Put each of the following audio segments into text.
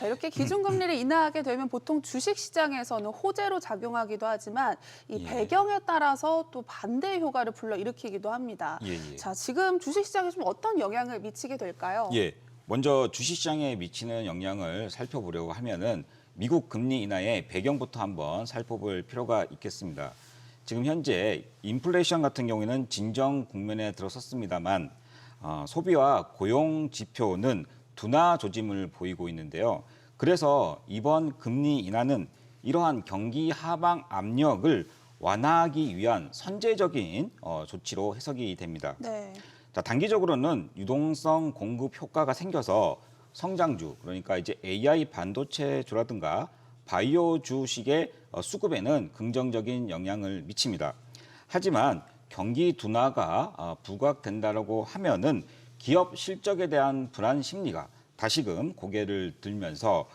자, 이렇게 기준금리를 인하하게 되면 보통 주식시장에서는 호재로 작용하기도 하지만 이 예. 배경에 따라서 또 반대의 효과를 불러일으키기도 합니다. 예, 예. 자, 지금 주식시장에 좀 어떤 영향을 미치게 될까요? 예. 먼저 주식시장에 미치는 영향을 살펴보려고 하면은 미국 금리 인하의 배경부터 한번 살펴볼 필요가 있겠습니다. 지금 현재 인플레이션 같은 경우에는 진정 국면에 들어섰습니다만 어, 소비와 고용 지표는 둔화 조짐을 보이고 있는데요. 그래서 이번 금리 인하는 이러한 경기 하방 압력을 완화하기 위한 선제적인 어, 조치로 해석이 됩니다. 네. 자, 단기적으로는 유동성 공급 효과가 생겨서 성장주, 그러니까 이제 AI 반도체주라든가 바이오 주식의 어, 수급에는 긍정적인 영향을 미칩니다. 하지만 경기 둔화가 어, 부각된다라고 하면은 기업 실적에 대한 불안 심리가 다시금 고개를 들면서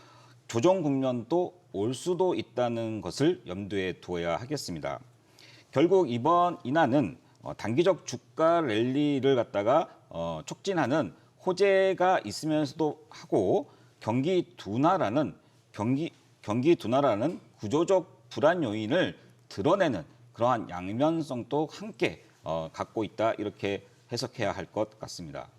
조정 국면도 올 수도 있다는 것을 염두에 두어야 하겠습니다. 결국 이번 인하는 어, 단기적 주가 랠리를 갖다가 어, 촉진하는 호재가 있으면서도 하고 경기 둔화라는 경기 경기 둔화라는 구조적 불안 요인을 드러내는 그러한 양면성도 함께 어, 갖고 있다 이렇게 해석해야 할 것 같습니다.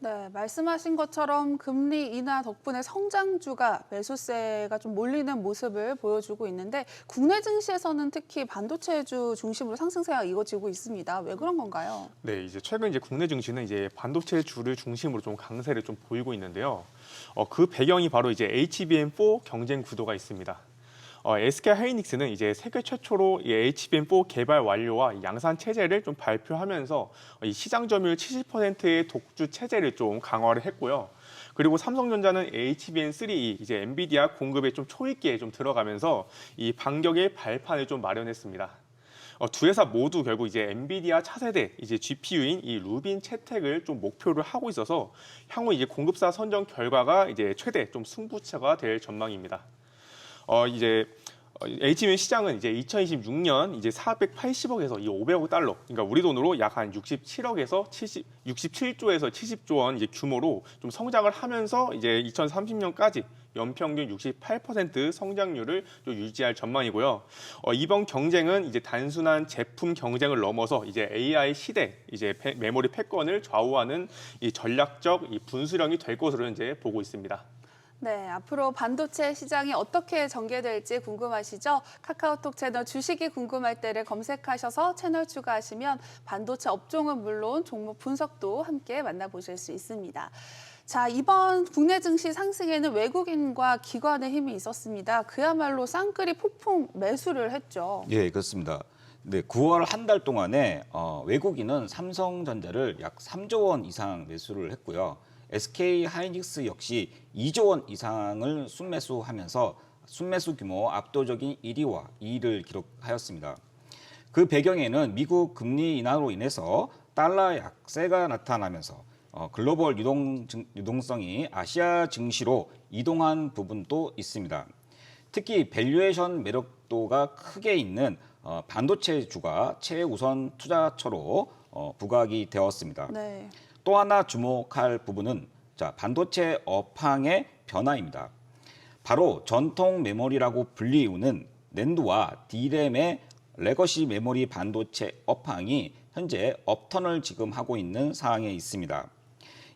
네, 말씀하신 것처럼 금리 인하 덕분에 성장주가 매수세가 좀 몰리는 모습을 보여주고 있는데 국내 증시에서는 특히 반도체주 중심으로 상승세가 이어지고 있습니다. 왜 그런 건가요? 네, 이제 최근 이제 국내 증시는 이제 반도체 주를 중심으로 좀 강세를 좀 보이고 있는데요. 어, 그 배경이 바로 이제 HBM4 경쟁 구도가 있습니다. 어, SK 하이닉스는 이제 세계 최초로 이 HBM4 개발 완료와 이 양산 체제를 좀 발표하면서 이 시장 점유율 70%의 독주 체제를 좀 강화를 했고요. 그리고 삼성전자는 HBM3 이제 엔비디아 공급에 좀 초입기에 좀 들어가면서 이 반격의 발판을 좀 마련했습니다. 어, 두 회사 모두 결국 이제 엔비디아 차세대 이제 GPU인 이 루빈 채택을 좀 목표를 하고 있어서 향후 이제 공급사 선정 결과가 이제 최대 좀 승부처가 될 전망입니다. 어 이제 어, HBM 시장은 이제 2026년 이제 480억에서 이 500억 달러, 그러니까 우리 돈으로 약 한 67억에서 70, 67조에서 70조 원 이제 규모로 좀 성장을 하면서 이제 2030년까지 연평균 68% 성장률을 좀 유지할 전망이고요. 어, 이번 경쟁은 이제 단순한 제품 경쟁을 넘어서 이제 AI 시대 이제 패- 메모리 패권을 좌우하는 이 전략적 이 분수령이 될 것으로 이제 보고 있습니다. 네, 앞으로 반도체 시장이 어떻게 전개될지 궁금하시죠? 카카오톡 채널 주식이 궁금할 때를 검색하셔서 채널 추가하시면 반도체 업종은 물론 종목 분석도 함께 만나보실 수 있습니다. 자, 이번 국내 증시 상승에는 외국인과 기관의 힘이 있었습니다. 그야말로 쌍끌이 폭풍 매수를 했죠. 예, 그렇습니다. 네, 9월 한 달 동안에 어, 외국인은 삼성전자를 약 3조 원 이상 매수를 했고요. SK 하이닉스 역시 2조 원 이상을 순매수하면서 순매수 규모 압도적인 1위와 2위를 기록하였습니다. 그 배경에는 미국 금리 인하로 인해서 달러 약세가 나타나면서 어, 글로벌 유동, 증- 유동성이 아시아 증시로 이동한 부분도 있습니다. 특히 밸류에이션 매력도가 크게 있는 어, 반도체 주가 최우선 투자처로 어, 부각이 되었습니다. 네. 또 하나 주목할 부분은 자, 반도체 업황의 변화입니다. 바로 전통 메모리라고 불리우는 낸드와 D램의 레거시 메모리 반도체 업황이 현재 업턴을 지금 하고 있는 상황에 있습니다.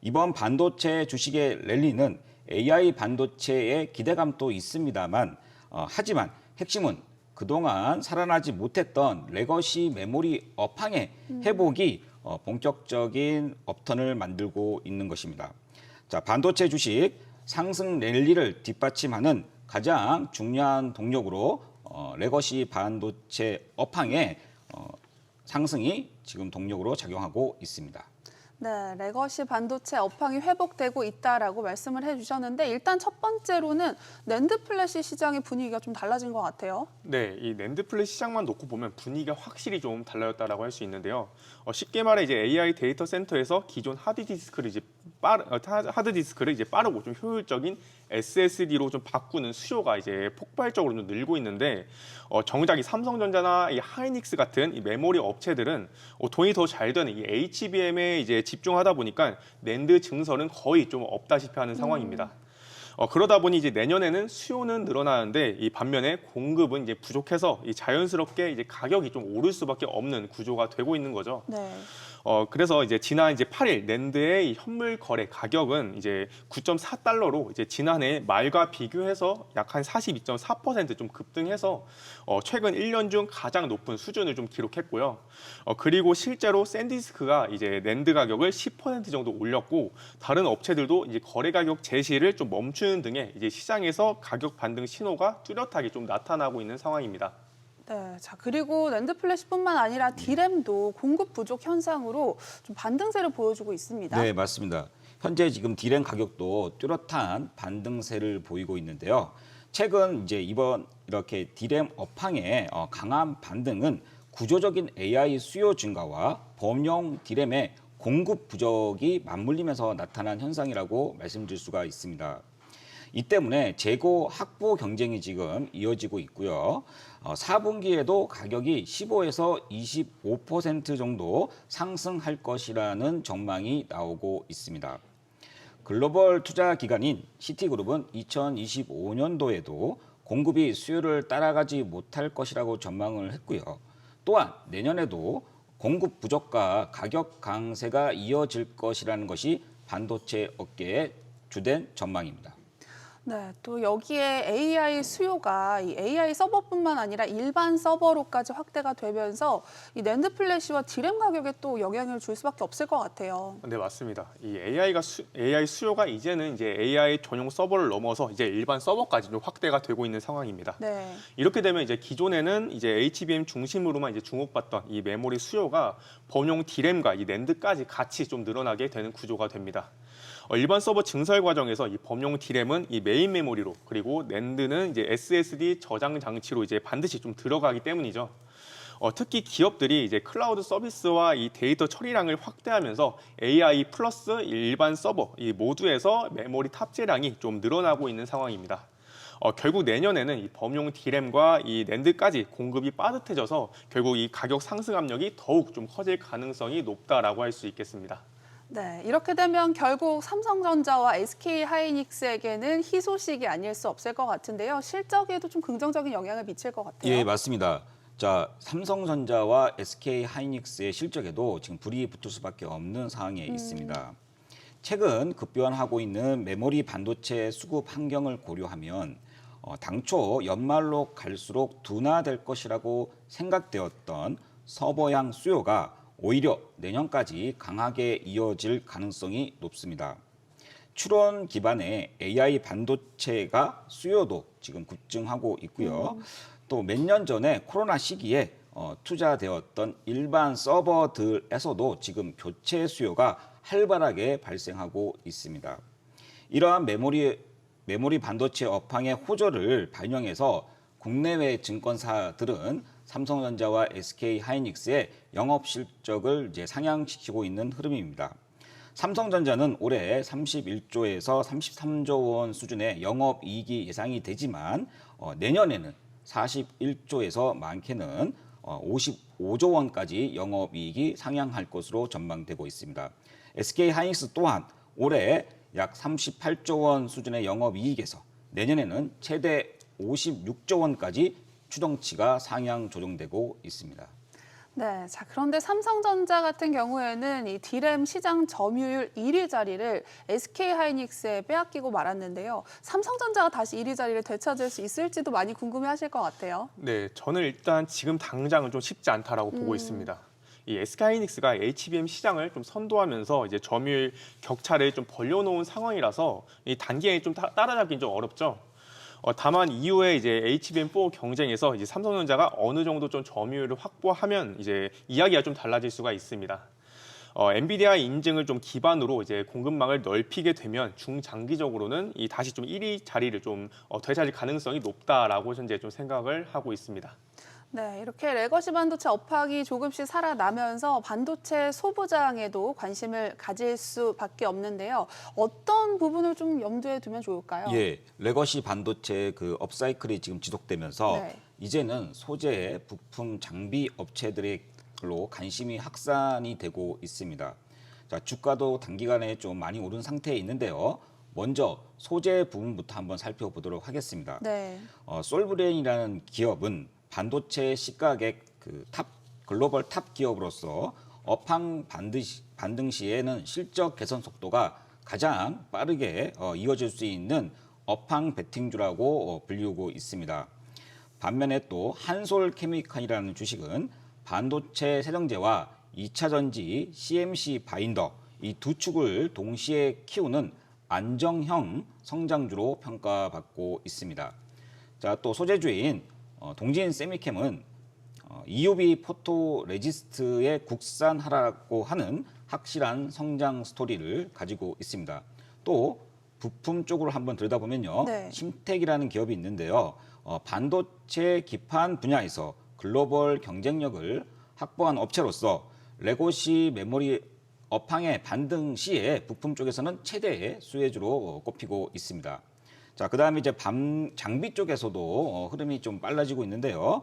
이번 반도체 주식의 랠리는 AI 반도체의 기대감도 있습니다만 어, 하지만 핵심은 그동안 살아나지 못했던 레거시 메모리 업황의 회복이 어, 본격적인 업턴을 만들고 있는 것입니다. 자, 반도체 주식 상승 랠리를 뒷받침하는 가장 중요한 동력으로 어, 레거시 반도체 업황의 어, 상승이 지금 동력으로 작용하고 있습니다. 네, 레거시 반도체 업황이 회복되고 있다라고 말씀을 해주셨는데 일단 첫 번째로는 낸드 플래시 시장의 분위기가 좀 달라진 것 같아요. 네, 이 낸드 플래시 시장만 놓고 보면 분위기가 확실히 좀 달라졌다라고 할 수 있는데요. 어, 쉽게 말해 이제 AI 데이터 센터에서 기존 하드 디스크를 이제 빠르 어, 타- 하드 디스크를 이제 빠르고 좀 효율적인 SSD로 좀 바꾸는 수요가 이제 폭발적으로 좀 늘고 있는데 어, 정작 이 삼성전자나 이 하이닉스 같은 이 메모리 업체들은 어, 돈이 더 잘 되는 이 HBM에 이제 집중하다 보니까 낸드 증설은 거의 좀 없다시피 하는 상황입니다. 어, 그러다 보니 이제 내년에는 수요는 늘어나는데 이 반면에 공급은 이제 부족해서 이 자연스럽게 이제 가격이 좀 오를 수밖에 없는 구조가 되고 있는 거죠. 네. 어 그래서 이제 지난 이제 8일 낸드의 이 현물 거래 가격은 이제 9.4달러로 이제 지난해 말과 비교해서 약 한 42.4%좀 급등해서 어 최근 1년 중 가장 높은 수준을 좀 기록했고요. 어 그리고 실제로 샌디스크가 이제 낸드 가격을 10% 정도 올렸고 다른 업체들도 이제 거래 가격 제시를 좀 멈추는 등의 이제 시장에서 가격 반등 신호가 뚜렷하게 좀 나타나고 있는 상황입니다. 네, 자 그리고 랜드 플래시뿐만 아니라 디램도 공급 부족 현상으로 좀 반등세를 보여주고 있습니다. 네, 맞습니다. 현재 지금 디램 가격도 뚜렷한 반등세를 보이고 있는데요. 최근 이제 이번 이렇게 디램 업황의 어, 강한 반등은 구조적인 AI 수요 증가와 범용 디램의 공급 부족이 맞물리면서 나타난 현상이라고 말씀드릴 수가 있습니다. 이 때문에 재고 확보 경쟁이 지금 이어지고 있고요. 어, 4분기에도 가격이 15에서 25% 정도 상승할 것이라는 전망이 나오고 있습니다. 글로벌 투자 기관인 시티그룹은 2025년도에도 공급이 수요를 따라가지 못할 것이라고 전망을 했고요. 또한 내년에도 공급 부족과 가격 강세가 이어질 것이라는 것이 반도체 업계의 주된 전망입니다. 네, 또 여기에 AI 수요가 이 AI 서버뿐만 아니라 일반 서버로까지 확대가 되면서 이 낸드 플래시와 디램 가격에 또 영향을 줄 수밖에 없을 것 같아요. 네 맞습니다. 이 AI가 수, AI 수요가 이제는 이제 AI 전용 서버를 넘어서 이제 일반 서버까지 좀 확대가 되고 있는 상황입니다. 네. 이렇게 되면 이제 기존에는 이제 HBM 중심으로만 이제 주목받던 이 메모리 수요가 범용 디램과 이 낸드까지 같이 좀 늘어나게 되는 구조가 됩니다. 어, 일반 서버 증설 과정에서 이 범용 디램은 이 메인 메모리로 그리고 낸드는 이제 SSD 저장 장치로 이제 반드시 좀 들어가기 때문이죠. 어, 특히 기업들이 이제 클라우드 서비스와 이 데이터 처리량을 확대하면서 AI 플러스 일반 서버 이 모두에서 메모리 탑재량이 좀 늘어나고 있는 상황입니다. 어, 결국 내년에는 이 범용 디램과 이 낸드까지 공급이 빠듯해져서 결국 이 가격 상승 압력이 더욱 좀 커질 가능성이 높다라고 할 수 있겠습니다. 네, 이렇게 되면 결국 삼성전자와 SK 하이닉스에게는 희소식이 아닐 수 없을 것 같은데요. 실적에도 좀 긍정적인 영향을 미칠 것 같아요. 예, 맞습니다. 자, 삼성전자와 SK 하이닉스의 실적에도 지금 불이 붙을 수밖에 없는 상황에 있습니다. 최근 급변하고 있는 메모리 반도체 수급 환경을 고려하면 어, 당초 연말로 갈수록 둔화될 것이라고 생각되었던 서버향 수요가 오히려 내년까지 강하게 이어질 가능성이 높습니다. 추론 기반의 AI 반도체가 수요도 지금 급증하고 있고요. 또몇 년 전에 코로나 시기에 어, 투자되었던 일반 서버들에서도 지금 교체 수요가 활발하게 발생하고 있습니다. 이러한 메모리 메모리 반도체 업황의 호조를 반영해서 국내외 증권사들은 삼성전자와 SK 하이닉스의 영업 실적을 이제 상향시키고 있는 흐름입니다. 삼성전자는 올해 31조에서 33조 원 수준의 영업 이익이 예상이 되지만 어, 내년에는 41조에서 많게는 어, 55조 원까지 영업 이익이 상향할 것으로 전망되고 있습니다. SK 하이닉스 또한 올해 약 38조 원 수준의 영업 이익에서 내년에는 최대 56조 원까지 추정치가 상향 조정되고 있습니다. 네, 자 그런데 삼성전자 같은 경우에는 이 디램 시장 점유율 1위 자리를 SK 하이닉스에 빼앗기고 말았는데요. 삼성전자가 다시 1위 자리를 되찾을 수 있을지도 많이 궁금해하실 것 같아요. 네, 저는 일단 지금 당장은 좀 쉽지 않다라고 보고 있습니다. 이 SK하이닉스가 HBM 시장을 좀 선도하면서 이제 점유율 격차를 좀 벌려놓은 상황이라서 이 단기에 좀 따- 따라잡긴 좀 어렵죠. 어, 다만 이후에 이제 HBM4 경쟁에서 이제 삼성전자가 어느 정도 좀 점유율을 확보하면 이제 이야기가 좀 달라질 수가 있습니다. 어, 엔비디아 인증을 좀 기반으로 이제 공급망을 넓히게 되면 중장기적으로는 이 다시 좀 1위 자리를 좀 어, 되찾을 가능성이 높다라고 현재 좀 생각을 하고 있습니다. 네, 이렇게 레거시 반도체 업황이 조금씩 살아나면서 반도체 소부장에도 관심을 가질 수밖에 없는데요. 어떤 부분을 좀 염두에 두면 좋을까요? 예, 레거시 반도체 그 업사이클이 지금 지속되면서 네. 이제는 소재, 부품, 장비 업체들로 관심이 확산이 되고 있습니다. 자, 주가도 단기간에 좀 많이 오른 상태에 있는데요. 먼저 소재 부분부터 한번 살펴보도록 하겠습니다. 네. 어, 솔브레인이라는 기업은 반도체 시가객 그탑 글로벌 탑 기업으로서 업황 반드시, 반등 시에는 실적 개선 속도가 가장 빠르게 어, 이어질 수 있는 업황 베팅주라고 어, 불리우고 있습니다. 반면에 또 한솔 케미칼이라는 주식은 반도체 세정제와 2차 전지 CMC 바인더 이 두 축을 동시에 키우는 안정형 성장주로 평가받고 있습니다. 자, 또 소재주인 어, 동진 세미캠은 어, EUV 포토 레지스트의 국산화라고 하는 확실한 성장 스토리를 가지고 있습니다. 또 부품 쪽으로 한번 들여다보면요. 네. 심텍이라는 기업이 있는데요. 어, 반도체 기판 분야에서 글로벌 경쟁력을 확보한 업체로서 레고시 메모리 업황의 반등 시에 부품 쪽에서는 최대의 수혜주로 어, 꼽히고 있습니다. 자, 그다음에 이제 밤 장비 쪽에서도 어, 흐름이 좀 빨라지고 있는데요.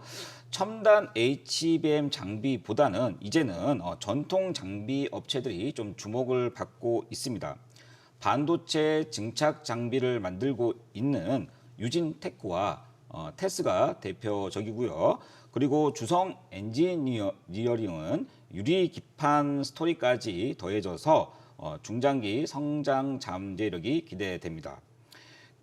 첨단 HBM 장비보다는 이제는 어, 전통 장비 업체들이 좀 주목을 받고 있습니다. 반도체 증착 장비를 만들고 있는 유진테크와 어, 테스가 대표적이고요. 그리고 주성 엔지니어링은 유리 기판 스토리까지 더해져서 어, 중장기 성장 잠재력이 기대됩니다.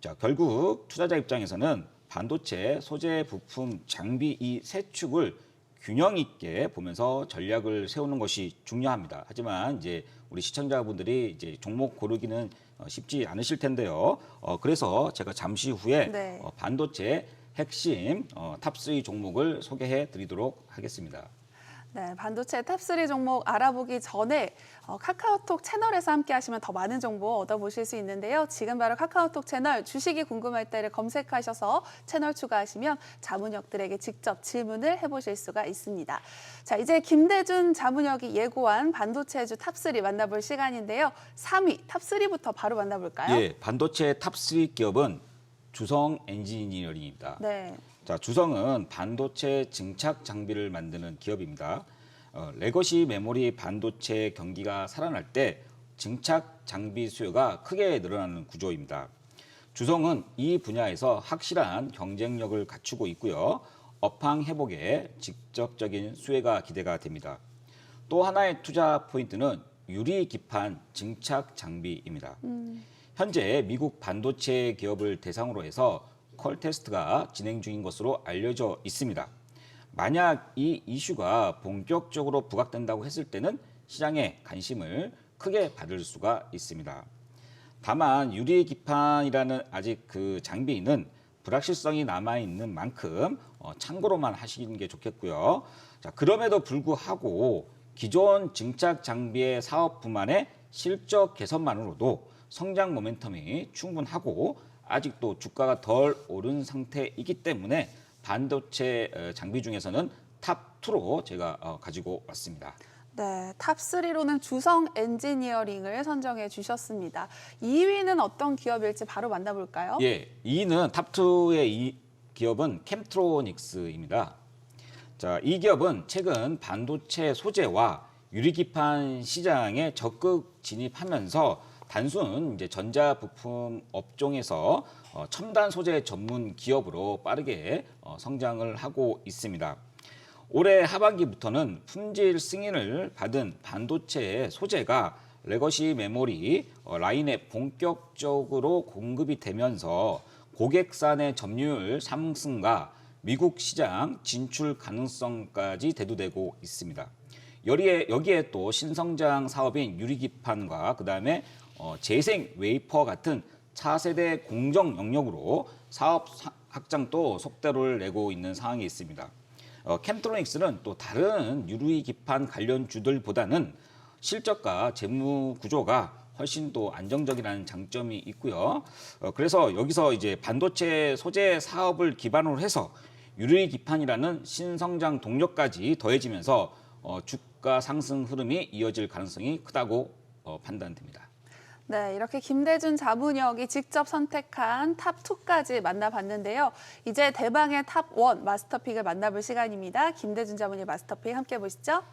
자, 결국 투자자 입장에서는 반도체, 소재, 부품, 장비 이 세 축을 균형 있게 보면서 전략을 세우는 것이 중요합니다. 하지만 이제 우리 시청자분들이 이제 종목 고르기는 어, 쉽지 않으실 텐데요. 어, 그래서 제가 잠시 후에 네. 어, 반도체 핵심 어, 탑3 종목을 소개해 드리도록 하겠습니다. 네, 반도체 탑3 종목 알아보기 전에 어, 카카오톡 채널에서 함께 하시면 더 많은 정보 얻어보실 수 있는데요. 지금 바로 카카오톡 채널 주식이 궁금할 때를 검색하셔서 채널 추가하시면 자문역들에게 직접 질문을 해보실 수가 있습니다. 자, 이제 김대준 자문역이 예고한 반도체주 탑3 만나볼 시간인데요. 3위 탑3부터 바로 만나볼까요? 예, 반도체 탑3 기업은 주성 엔지니어링입니다. 네. 자, 주성은 반도체 증착 장비를 만드는 기업입니다. 어, 레거시 메모리 반도체 경기가 살아날 때 증착 장비 수요가 크게 늘어나는 구조입니다. 주성은 이 분야에서 확실한 경쟁력을 갖추고 있고요. 업황 회복에 직접적인 수혜가 기대가 됩니다. 또 하나의 투자 포인트는 유리 기판 증착 장비입니다. 현재 미국 반도체 기업을 대상으로 해서 컬 테스트가 진행 중인 것으로 알려져 있습니다. 만약 이 이슈가 본격적으로 부각된다고 했을 때는 시장의 관심을 크게 받을 수가 있습니다. 다만 유리 기판이라는 아직 그 장비는 불확실성이 남아 있는 만큼 어, 참고로만 하시는 게 좋겠고요. 자, 그럼에도 불구하고 기존 증착 장비의 사업 부만의 실적 개선만으로도 성장 모멘텀이 충분하고 아직도 주가가 덜 오른 상태이기 때문에 반도체 어, 장비 중에서는 탑 2로 제가 어, 가지고 왔습니다. 네, 탑3로는 주성 엔지니어링을 선정해 주셨습니다. 2위는 어떤 기업일지 바로 만나볼까요? 예, 2위는 탑2의 이 기업은 캠트로닉스입니다. 자, 이 기업은 최근 반도체 소재와 유리기판 시장에 적극 진입하면서 단순 이제 전자 부품 업종에서 어, 첨단 소재 전문 기업으로 빠르게 어, 성장을 하고 있습니다. 올해 하반기부터는 품질 승인을 받은 반도체 소재가 레거시 메모리 어, 라인에 본격적으로 공급이 되면서 고객산의 점유율 상승과 미국 시장 진출 가능성까지 대두되고 있습니다. 여기에, 여기에 또 신성장 사업인 유리기판과 그다음에 어, 재생 웨이퍼 같은 차세대 공정 영역으로 사업 사- 확장 도 속도를 내고 있는 상황이 있습니다. 어, 캠트로닉스는 또 다른 유리 기판 관련 주들보다는 실적과 재무 구조가 훨씬 더 안정적이라는 장점이 있고요. 어, 그래서 여기서 이제 반도체 소재 사업을 기반으로 해서 유리 기판이라는 신성장 동력까지 더해지면서 어, 주가 상승 흐름이 이어질 가능성이 크다고 어, 판단됩니다. 네, 이렇게 김대준 자문역이 직접 선택한 탑2까지 만나봤는데요. 이제 대방의 탑1 마스터픽을 만나볼 시간입니다. 김대준 자문의 마스터픽 함께 보시죠.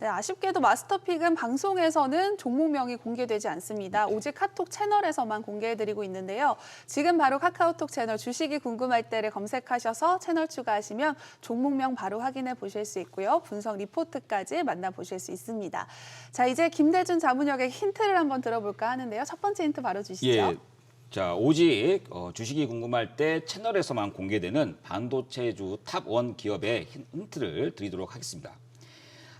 네, 아쉽게도 마스터픽은 방송에서는 종목명이 공개되지 않습니다. 오직 카톡 채널에서만 공개해드리고 있는데요. 지금 바로 카카오톡 채널 주식이 궁금할 때를 검색하셔서 채널 추가하시면 종목명 바로 확인해 보실 수 있고요. 분석 리포트까지 만나보실 수 있습니다. 자, 이제 김대준 자문역의 힌트를 한번 들어볼까 하는데요. 첫 번째 힌트 바로 주시죠. 예. 자, 오직 어, 주식이 궁금할 때 채널에서만 공개되는 반도체주 탑1 기업의 힌- 힌트를 드리도록 하겠습니다.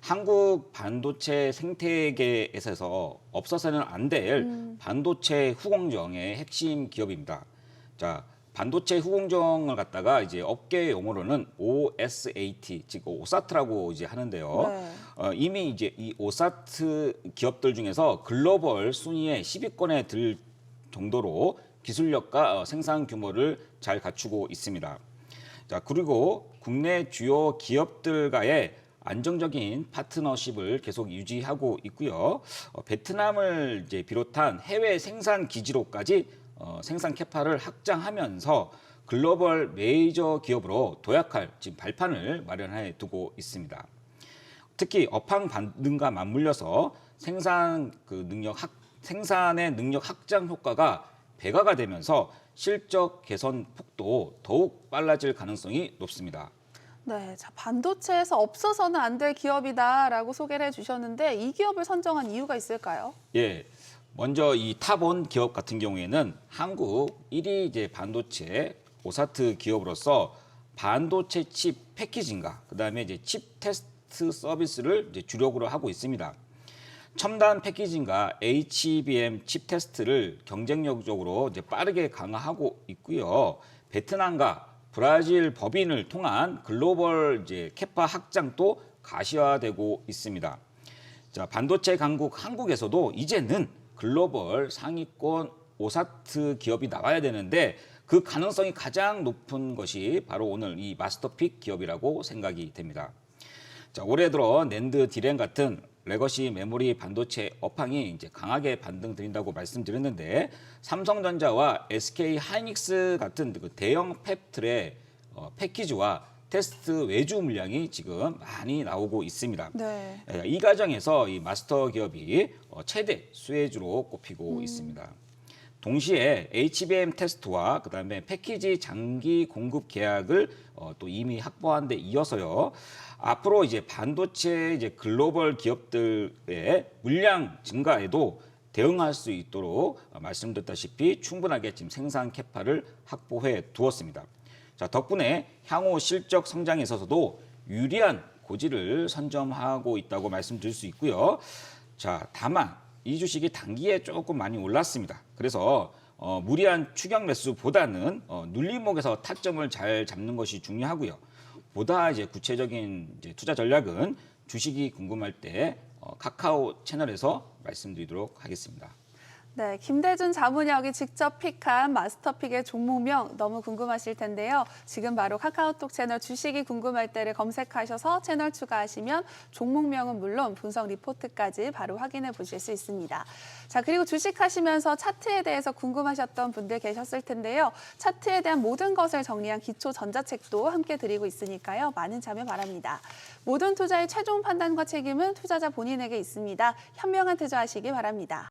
한국 반도체 생태계에서 없어서는 안 될 반도체 후공정의 핵심 기업입니다. 자, 반도체 후공정을 갖다가 이제 업계 용어로는 OSAT, 즉 오사트라고 이제 하는데요. 네. 어, 이미 이제 이 오사트 기업들 중에서 글로벌 순위에 10위권에 들 정도로 기술력과 어, 생산 규모를 잘 갖추고 있습니다. 자, 그리고 국내 주요 기업들과의 안정적인 파트너십을 계속 유지하고 있고요. 어, 베트남을 이제 비롯한 해외 생산 기지로까지 어, 생산 캐파를 확장하면서 글로벌 메이저 기업으로 도약할 지금 발판을 마련해 두고 있습니다. 특히 업황 반등과 맞물려서 생산 그 능력 확 생산의 능력 확장 효과가 배가가 되면서 실적 개선 폭도 더욱 빨라질 가능성이 높습니다. 네, 자 반도체에서 없어서는 안 될 기업이다라고 소개를 해주셨는데 이 기업을 선정한 이유가 있을까요? 예. 먼저 이 탑원 기업 같은 경우에는 한국 1위 이제 반도체 오사트 기업으로서 반도체 칩 패키징과 그다음에 이제 칩 테스트 서비스를 이제 주력으로 하고 있습니다. 첨단 패키징과 HBM 칩 테스트를 경쟁력적으로 이제 빠르게 강화하고 있고요. 베트남과 브라질 법인을 통한 글로벌 이제 캐파 확장도 가시화되고 있습니다. 자, 반도체 강국 한국에서도 이제는 글로벌 상위권 오사트 기업이 나와야 되는데 그 가능성이 가장 높은 것이 바로 오늘 이 마스터픽 기업이라고 생각이 됩니다. 자, 올해 들어 낸드 디램 같은 레거시 메모리 반도체 업황이 이제 강하게 반등 드린다고 말씀드렸는데 삼성전자와 SK 하이닉스 같은 그 대형 팹틀의 어, 패키지와 테스트 외주 물량이 지금 많이 나오고 있습니다. 네. 예, 이 과정에서 이 마스터 기업이 어, 최대 수혜주로 꼽히고 있습니다. 동시에 HBM 테스트와 그다음에 패키지 장기 공급 계약을 어, 또 이미 확보한 데 이어서요. 앞으로 이제 반도체 이제 글로벌 기업들의 물량 증가에도 대응할 수 있도록 어, 말씀드렸다시피 충분하게 지금 생산 캐파를 확보해 두었습니다. 자, 덕분에 향후 실적 성장에 있어서도 유리한 고지를 선점하고 있다고 말씀드릴 수 있고요. 자, 다만 이 주식이 단기에 조금 많이 올랐습니다. 그래서 어, 무리한 추격 매수보다는 어, 눌림목에서 타점을 잘 잡는 것이 중요하고요. 보다 이제 구체적인 이제 투자 전략은 주식이 궁금할 때 어, 카카오 채널에서 말씀드리도록 하겠습니다. 네, 김대준 자문역이 직접 픽한 마스터픽의 종목명 너무 궁금하실 텐데요. 지금 바로 카카오톡 채널 주식이 궁금할 때를 검색하셔서 채널 추가하시면 종목명은 물론 분석 리포트까지 바로 확인해 보실 수 있습니다. 자, 그리고 주식하시면서 차트에 대해서 궁금하셨던 분들 계셨을 텐데요. 차트에 대한 모든 것을 정리한 기초 전자책도 함께 드리고 있으니까요. 많은 참여 바랍니다. 모든 투자의 최종 판단과 책임은 투자자 본인에게 있습니다. 현명한 투자하시기 바랍니다.